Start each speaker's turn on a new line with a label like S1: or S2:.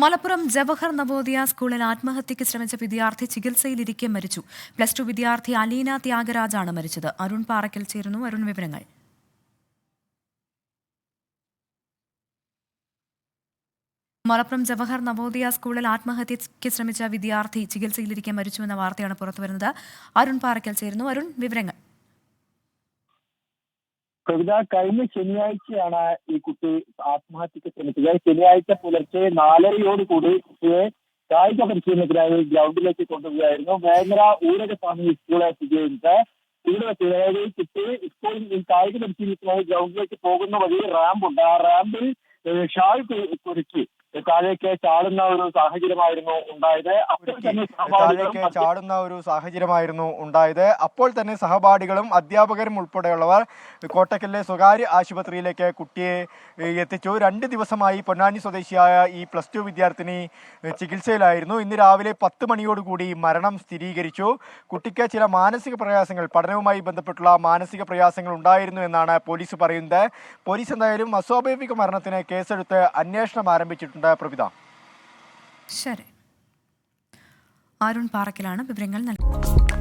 S1: മലപ്പുറം ജവഹർ നവോദയ സ്കൂളിൽ ആത്മഹത്യയ്ക്ക് ശ്രമിച്ച വിദ്യാർത്ഥി ചികിത്സയിലിരിക്കെ മരിച്ചു. പ്ലസ് ടു വിദ്യാർത്ഥി അലീന ത്യാഗരാജാണ് മരിച്ചത്. അരുൺ പാറയ്ക്കൽ ചേരുന്നു. അരുൺ വിവരങ്ങൾ. മലപ്പുറം ജവഹർ നവോദയ സ്കൂളിൽ ആത്മഹത്യയ്ക്ക് ശ്രമിച്ച വിദ്യാർത്ഥി ചികിത്സയിലിരിക്കെ മരിച്ചുവെന്ന വാർത്തയാണ് പുറത്തുവരുന്നത്. അരുൺ പാറയ്ക്കൽ ചേരുന്നു. അരുൺ വിവരങ്ങൾ.
S2: കവിത കഴിഞ്ഞ ശനിയാഴ്ചയാണ് ഈ കുട്ടി ആത്മഹത്യക്ക് ശ്രമിച്ചത്. ശനിയാഴ്ച പുലർച്ചെ നാലരയോട് കൂടി കുട്ടിയെ കായിക പരിശീലനത്തിനായി ഗ്രൗണ്ടിലേക്ക് കൊണ്ടുപോയായിരുന്നു വേങ്ങര ഊരകസ്വാമി സ്കൂളെ സ്ഥിതി ചെയ്യുന്നത് ഇവിടെ വെച്ച് അതായത് കുട്ടി സ്കൂളിൽ ഈ കായിക പരിശീലനത്തിനായി ഗ്രൗണ്ടിലേക്ക് പോകുന്ന വഴി റാമ്പുണ്ട്. ആ റാമ്പിൽ ഷാൾ കുരുക്കി. താഴേക്ക് ചാടുന്ന ഒരു സാഹചര്യമായിരുന്നു ഉണ്ടായത്.
S3: താഴേക്ക് ചാടുന്ന ഒരു സാഹചര്യമായിരുന്നു ഉണ്ടായത്. അപ്പോൾ തന്നെ സഹപാഠികളും അധ്യാപകരും ഉൾപ്പെടെയുള്ളവർ കോട്ടക്കലിലെ സ്വകാര്യ ആശുപത്രിയിലേക്ക് കുട്ടിയെ എത്തിച്ചു. രണ്ട് ദിവസമായി പൊന്നാനി സ്വദേശിയായ ഈ പ്ലസ് ടു വിദ്യാർത്ഥിനി ചികിത്സയിലായിരുന്നു. ഇന്ന് രാവിലെ പത്ത് മണിയോടുകൂടി മരണം സ്ഥിരീകരിച്ചു. കുട്ടിക്ക് ചില മാനസിക പ്രയാസങ്ങൾ പഠനവുമായി ബന്ധപ്പെട്ടുള്ള മാനസിക പ്രയാസങ്ങൾ ഉണ്ടായിരുന്നു എന്നാണ് പോലീസ് പറയുന്നത്. പോലീസ് എന്തായാലും അസ്വാഭാവിക മരണത്തിന് കേസെടുത്ത് അന്വേഷണം ആരംഭിച്ചിട്ടുണ്ട്. പ്രവിധ
S1: ശരി. അരുൺ പാറക്കിലാണ് വിവരങ്ങൾ നൽകിയത്